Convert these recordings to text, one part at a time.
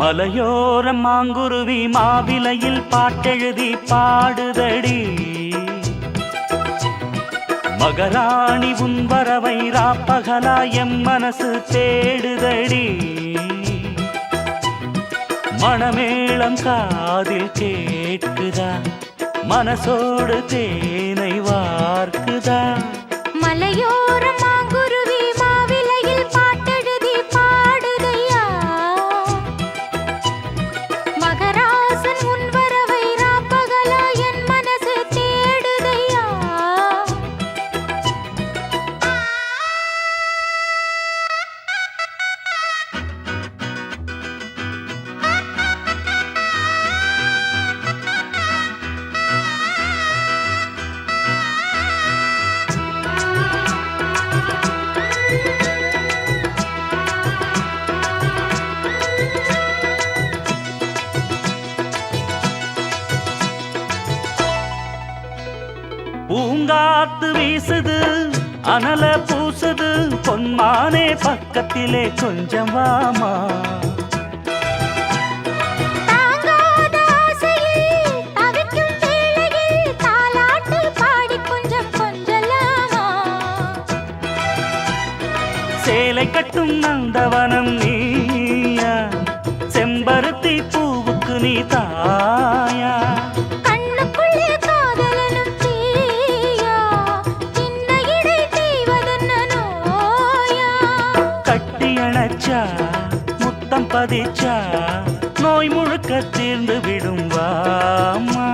மலையோர மாங்குருவி மாவிலையில் பாட்டெழுதி பாடுதடி. மகராணி உன் வரவை ராப்பகலா எம் மனசு தேடுதடி. மணமேளம் காதில் கேட்குதா? மனசோடு தேனை வார்க்குதா? மலையோர பூங்காத்து வீசுது அனல பூசுது பொன்மானே பக்கத்திலே கொஞ்சம் வாமா. சேலை கட்டும் நந்தவனம் நினைச்சா முத்தம் பதிச்சா நோய் முழுக்க தீர்ந்து விடும் வாமா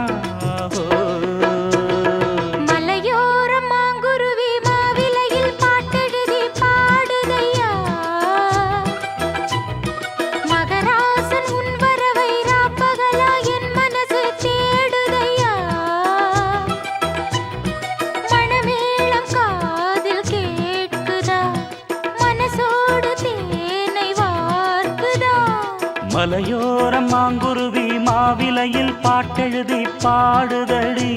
மலையோர மாங்குருவி மாவிலையில் பாட்டெழுதி பாடுதடி.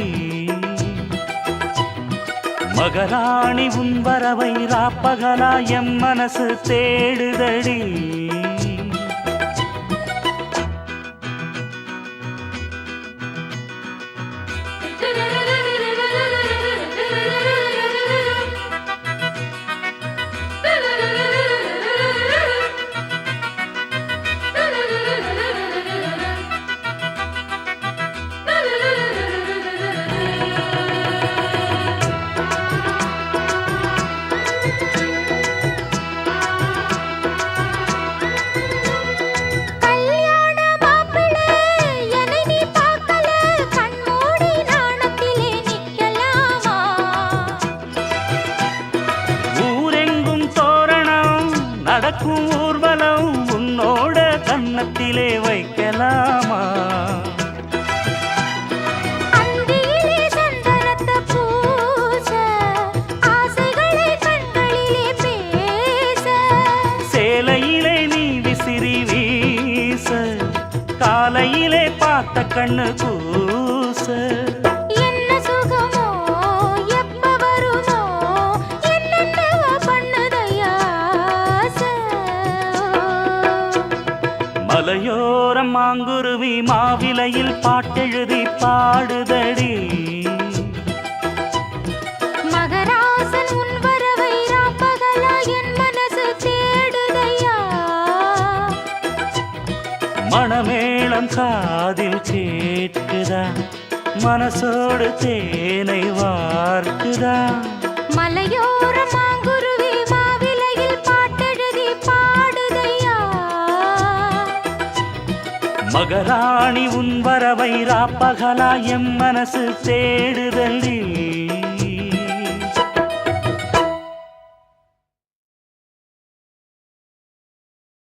மகராணி உன் வரவை ராப்பகலா எம் மனசு தேடுதடி. கன்னத்திலே வைக்கலாமா? பூச பேச. சேலையிலே நீ விசிறி வீச காலையிலே பார்த்த கண்ணு கூச மலையோரம் மாங்குருவி மாவிலையில் பாட்டெழுதி பாடுதடி. மகராசன் உன் வரவை ராப்பகலா என் மனசு தேடுதையா மணமேளம் காதில் கேட்குதா? மனசோடு தேனை வார்க்குதா? மலையோர மகராணி உன் வரவை ராப்பகலா எம் மனசு தேடுதலில்.